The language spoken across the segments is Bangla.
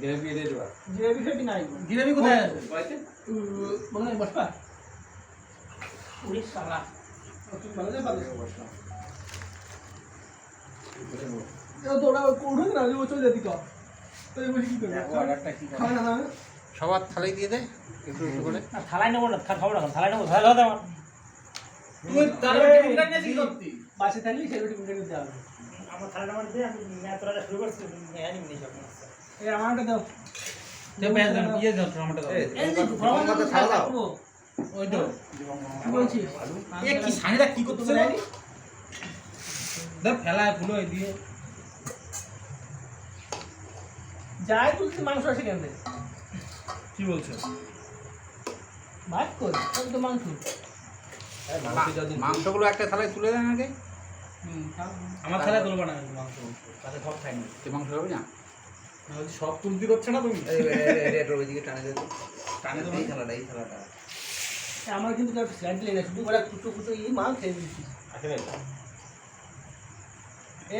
গ্রেভি দিয়ে দিয়ে কোথায় আছে? বসবা। সালা। দাও সবার থালাই দিয়ে দে একটু একটু করে। থালায় নেব না খাব না থালায় নেব থালায় হতে আমার তুই তার টিফিন নিয়ে করতি বাসে থাকলে সেগুলো টিফিন করে দেওয়া হবে। আমার থালাটা আমার দিয়ে আমি তোরা শুরু করছি হ্যাঁ নিবি সব এই আমারটা দাও। দে পেঁয়াজ দাও ইয়ে দাও টমেটো দাও। এই যে গরম ছাড়া দাও। ওই তো। কি এ কি সানিদা কি করতেছে রে? দে ফেলায় ফুলো এই দিয়ে যাই তুলছি মাংস আসে কেন? কি বলছো? ভাত কর তো মাংস। মাংসগুলো একটা থালায় তুলে দেন আগে। আমার থালায় তুলবা না মাংস। তাতে সব খাইনি তুই মাংস হবে না? না সব তুলতে করছে না তুমি? ওইদিকে টানে দেবো টানে দেবো এই থালাটা এই থালাটা। আমার কিন্তু স্যান্ড লেগে শুধু ওরা কুটো কুটো ই মাল খেয়ে দিচ্ছি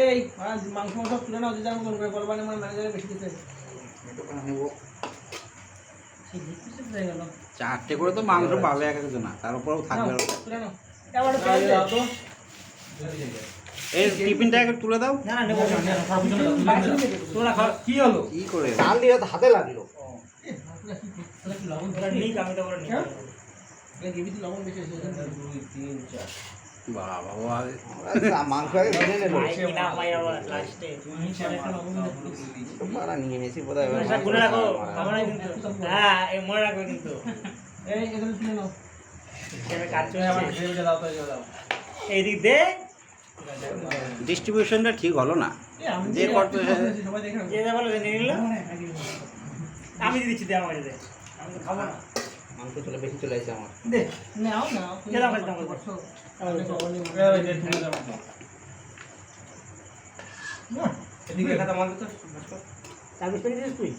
এই মাংস মাংস তুলে নাও দিদার মতন করে বলবা না ম্যানেজারে বেশি দিতে একটুখানি নেব সেই দিক পিছিয়ে হয়ে গেল চারটে করে তো মাংস পাবে এক একজন না তার উপরেও থাকবে এই টিফিনটা একটু তুলে দাও। কি হলো? কি করে? চাল দিয়ে তো হাতে লাগল। আমি তো হ্যাঁ? লবণ বেশি। দুই তিন চার। বাবা মাংস নিয়ে নিয়েছি খাব না কিন্তু। হ্যাঁ মনে রাখবে কিন্তু। এইদিক দে। ডিস্ট্রিবিউশনটা ঠিক হলো না। যে যে করতে- করতে সবাই দেখে যে যা নিয়ে নিল। আমি দিচ্ছি দে আমার কাছে দে। আমি তো খাব না। মাংস চলে বেশি চলে আসছে আমার। দে নাও নাও দাও, দাও, দাও। বসো। এই যে তুলে দাও মাংস। এদিকে খাতা মাল তো তার বিস্তারিত দিস তুই?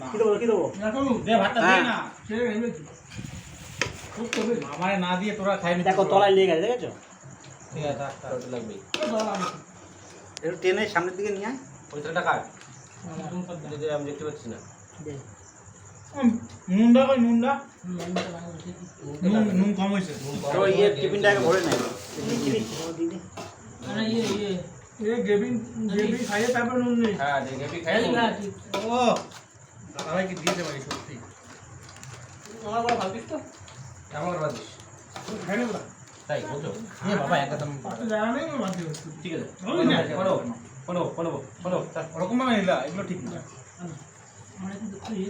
না। কি দেবো কি দেবো? না তো দে ভাতটা দে না ছেড়ে গেছে আমারে না দিয়ে তোরা খাইনি। দেখো তলায় লেগে গেছে দেখেছ? ঠিক আছে। লাগবে। একটু টেনে সামনের দিকে নিয়ে আয়। ওই থালাটা কাট। আমি দেখতে পাচ্ছি না। নুনটা কই নুনটা নুন নুন কম হয়েছে তো ইয়ে টিফিনটা আগে ভরে নেয় মানে ইয়ে ইয়ে ये गेबिंग गेबिंग खाइए पेपर नून नहीं হ্যাঁ গ্রেভি খাই है ना ठीक ও দাদাভাইকে দিয়েছে ভাই সত্যি हमारा बड़ा भाग्य तो আমার বাদ দিস खाने वाला তাই বলছো এ বাবা একদম तो जाना नहीं मैं बात करती ঠিক আছে ওই না, পড়ো পড়ো পড়ো পড়ো ওরকম ভাবে নিলা এগুলো ঠিক না हमारे को तो ये